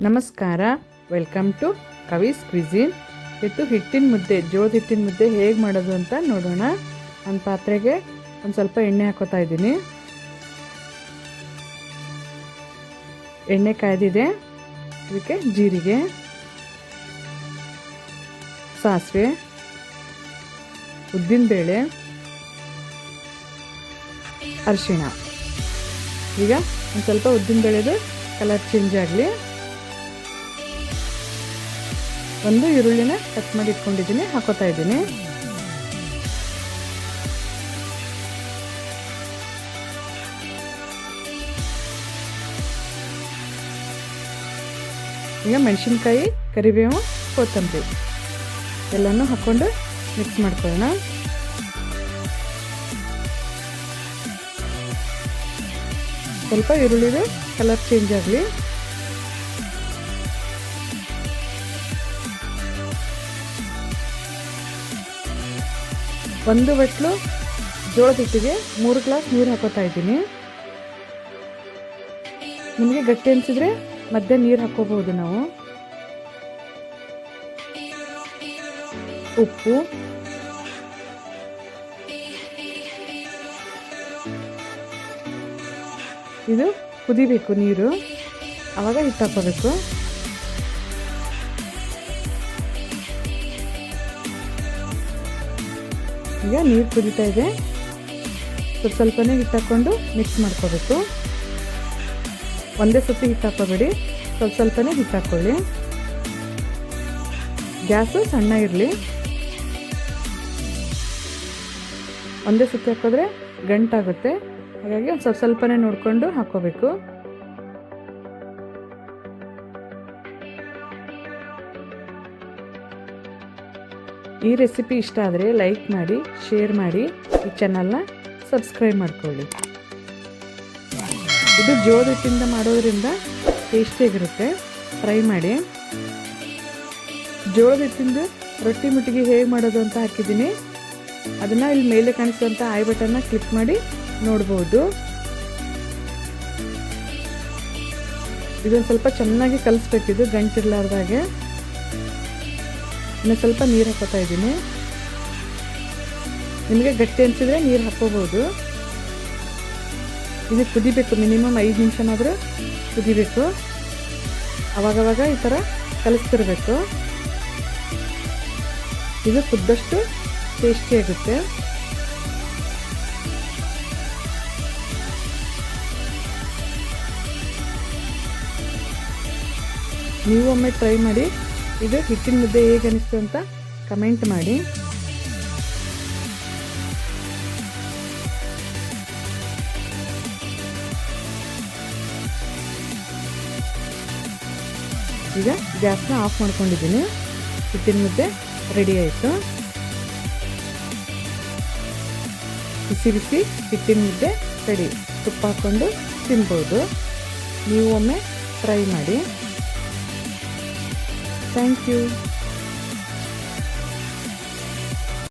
ನಮಸ್ಕಾರ. Welcome to ಕವಿಸ್ cuisine ಇತ್ತು ಹಿಟ್ಟಿನ ಮುದ್ದೆ, ಜೋಳದ ಹಿಟ್ಟಿನ ಮುದ್ದೆ ಹೇಗೆ ಮಾಡೋದು ಅಂತ ನೋಡೋಣ. ಒಂದು ಪಾತ್ರೆಗೆ ಒಂದು ಸ್ವಲ್ಪ ಎಣ್ಣೆ ಹಾಕೋತಾ ಇದ್ದೀನಿ. ಎಣ್ಣೆ ಕಾಯ್ದಿದೆ. ಇದಕ್ಕೆ ಜೀರಿಗೆ, ಸಾಸಿವೆ ಉದ್ದಿನಬೇಳೆ ಅರಿಶಿಣ. ಈಗ ಒಂದು ಸ್ವಲ್ಪ ಉದ್ದಿನಬೇಳೆದು ಕಲರ್ ಚೇಂಜ್ ಆಗಲಿ. ಒಂದು ಈರುಳ್ಳಿನ ಕಟ್ ಮಾಡಿ ಇಟ್ಕೊಂಡಿದ್ದೀನಿ, ಹಾಕೋತಾ ಇದ್ದೀನಿ. ಈಗ ಮೆಣಸಿನ್ಕಾಯಿ, ಕರಿಬೇವು, ಕೊತ್ತಂಬರಿ ಎಲ್ಲನೂ ಹಾಕ್ಕೊಂಡು ಮಿಕ್ಸ್ ಮಾಡ್ಕೊಳ್ಳೋಣ. ಸ್ವಲ್ಪ ಈರುಳ್ಳಿದು ಕಲರ್ ಚೇಂಜ್ ಆಗಲಿ. ಒಂದು ಬಟ್ಲು ಜೋಳದ ಹಿಟ್ಟಿಗೆ ಮೂರು ಗ್ಲಾಸ್ ನೀರು ಹಾಕೋತಾ ಇದ್ದೀನಿ. ನಿಮಗೆ ಗಟ್ಟಿ ಅನಿಸಿದ್ರೆ ಮಧ್ಯೆ ನೀರು ಹಾಕೋಬಹುದು ನಾವು. ಉಪ್ಪು. ಇದು ಕುದಿಬೇಕು ನೀರು. ಆವಾಗ ಹಿಟ್ಟು ಹಾಕೋಬೇಕು. ಈಗ ನೀರು ಕುದೀತಾ ಇದೆ. ಸ್ವಲ್ಪ ಸ್ವಲ್ಪನೇ ಹಿಟ್ಟು ಹಾಕ್ಕೊಂಡು ಮಿಕ್ಸ್ ಮಾಡ್ಕೋಬೇಕು. ಒಂದೇ ಸತಿ ಹಿಟ್ಟು ಹಾಕೋಬೇಡಿ. ಸ್ವಲ್ಪ ಸ್ವಲ್ಪನೇ ಹಿಟ್ಟು ಹಾಕ್ಕೊಳ್ಳಿ ಗ್ಯಾಸು ಸಣ್ಣ ಇರಲಿ. ಒಂದೇ ಸತಿ ಹಾಕಿದ್ರೆ ಗಂಟಾಗುತ್ತೆ. ಹಾಗಾಗಿ ಒಂದು ಸ್ವಲ್ಪ ಸ್ವಲ್ಪನೇ ನೋಡಿಕೊಂಡು ಹಾಕೋಬೇಕು. ಈ ರೆಸಿಪಿ ಇಷ್ಟ ಆದರೆ ಲೈಕ್ ಮಾಡಿ ಶೇರ್ ಮಾಡಿ ಈ ಚಾನಲ್ನ ಸಬ್ಸ್ಕ್ರೈಬ್ ಮಾಡ್ಕೊಳ್ಳಿ. ಇದು ಜೋದಿಟ್ಟಿಂದ ಮಾಡೋದ್ರಿಂದ ಟೇಸ್ಟಿಯಾಗಿರುತ್ತೆ ಫ್ರೈ ಮಾಡಿ. ಜೋಳದ ಹಿಟ್ಟಿಂದ ರೊಟ್ಟಿ ಮುಟ್ಟಿಗೆ ಹೇಗೆ ಮಾಡೋದು ಅಂತ ಹಾಕಿದ್ದೀನಿ. ಅದನ್ನು ಇಲ್ಲಿ ಮೇಲೆ ಕಾಣಿಸುವಂಥ ಐ ಬಟನ್ನ ಕ್ಲಿಕ್ ಮಾಡಿ ನೋಡ್ಬೋದು. ಇದೊಂದು ಸ್ವಲ್ಪ ಚೆನ್ನಾಗಿ ಕಲಿಸ್ಬೇಕಿದು ಗಂಟಿರ್ಲಾರ್ದಾಗೆ. ಇನ್ನು ಸ್ವಲ್ಪ ನೀರು ಹಾಕೋತಾ ಇದ್ದೀನಿ. ನಿಮಗೆ ಗಟ್ಟಿ ಅನಿಸಿದ್ರೆ ನೀರು ಹಾಕೋಬೋದು ಇದು ಕುದಿಬೇಕು, ಮಿನಿಮಮ್ ಐದು ನಿಮಿಷನಾದರೂ ಕುದಿಬೇಕು. ಅವಾಗವಾಗ ಈ ಥರ ಕಲಿಸ್ತಿರ್ಬೇಕು. ಇದು ಕುದ್ದಷ್ಟು ಟೇಸ್ಟಿ ಆಗುತ್ತೆ. ನೀವು ಒಮ್ಮೆ ಟ್ರೈ ಮಾಡಿ. ಇದು ಹಿಟ್ಟಿನ ಮುದ್ದೆ ಹೇಗೆ ಅನಿಸ್ತು ಅಂತ ಕಮೆಂಟ್ ಮಾಡಿ. ಈಗ ಗ್ಯಾಸ್ನ ಆಫ್ ಮಾಡ್ಕೊಂಡಿದ್ದೀನಿ. ಹಿಟ್ಟಿನ ಮುದ್ದೆ ರೆಡಿ ಆಯಿತು. ಬಿಸಿ ಬಿಸಿ ಹಿಟ್ಟಿನ ಮುದ್ದೆ ರೆಡಿ ತುಪ್ಪ ಹಾಕ್ಕೊಂಡು ತಿನ್ಬೋದು. ನೀವು ಒಮ್ಮೆ ಟ್ರೈ ಮಾಡಿ. Thank you.